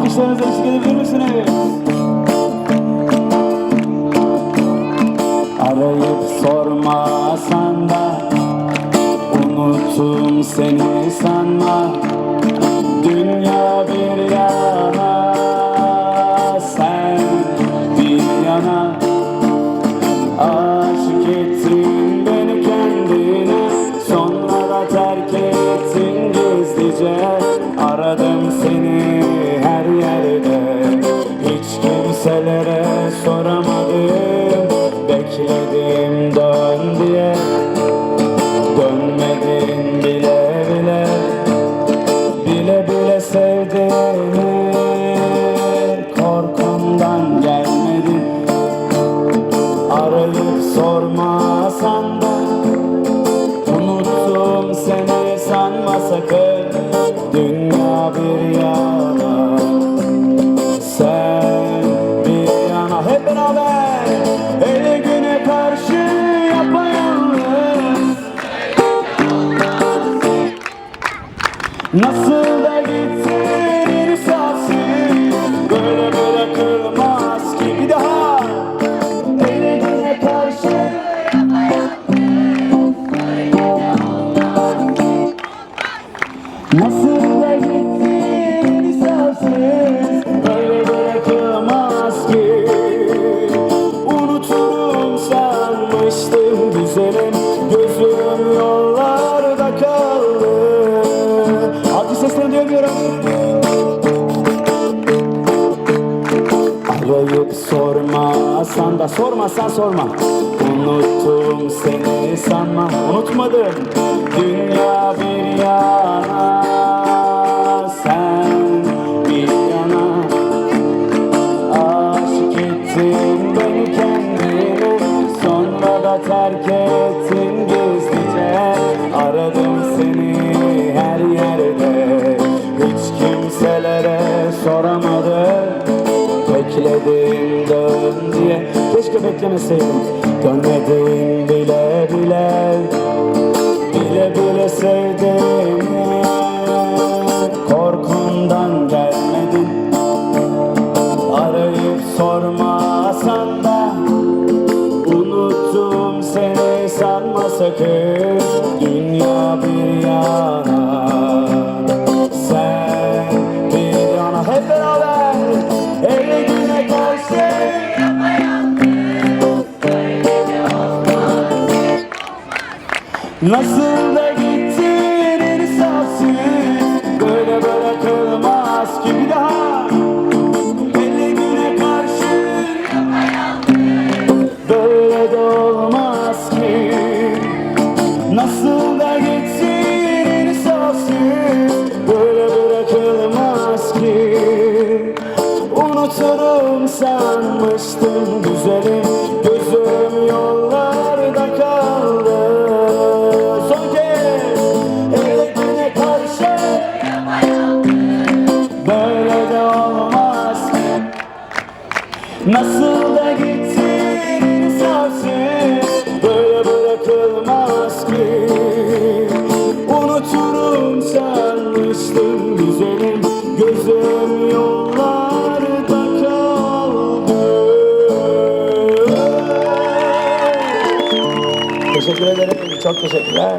Alkışlarınızla eşlik edebilir misiniz? Arayıp sormasan da Unutum seni Nasıl da gittin insafsız Böyle bırakılmaz ki. Bir daha Nasıl da gittin insafsız Böyle bırakılmaz ki. Unuturum sanmıştım güzelim Gözüm yollarda Arayıp sormasan da sormasan sorma Unuttum seni sanma Unutmadım. Dünya Bekledim dön diye. Keşke beklemeseydim. Dönmedin bile bile. Bile bile sevdiğimi Korkumdan gelmedin. Arayıp sormasan da Unuttum seni. Sanma sakın. Dünya bir yana Nasıl da gittin insafsız Böyle bırakılmaz ki bir daha. Eli güne karşı. Böyle de olmaz ki. Nasıl da gitsin insafsız Böyle bırakılmaz ki. Unuturum sanmıştım güzelim Nasıl da gittin insafsız Böyle bırakılmaz ki Unuturum sanmıştım güzelim Gözüm yollarda kaldı Teşekkür ederim. Çok teşekkürler.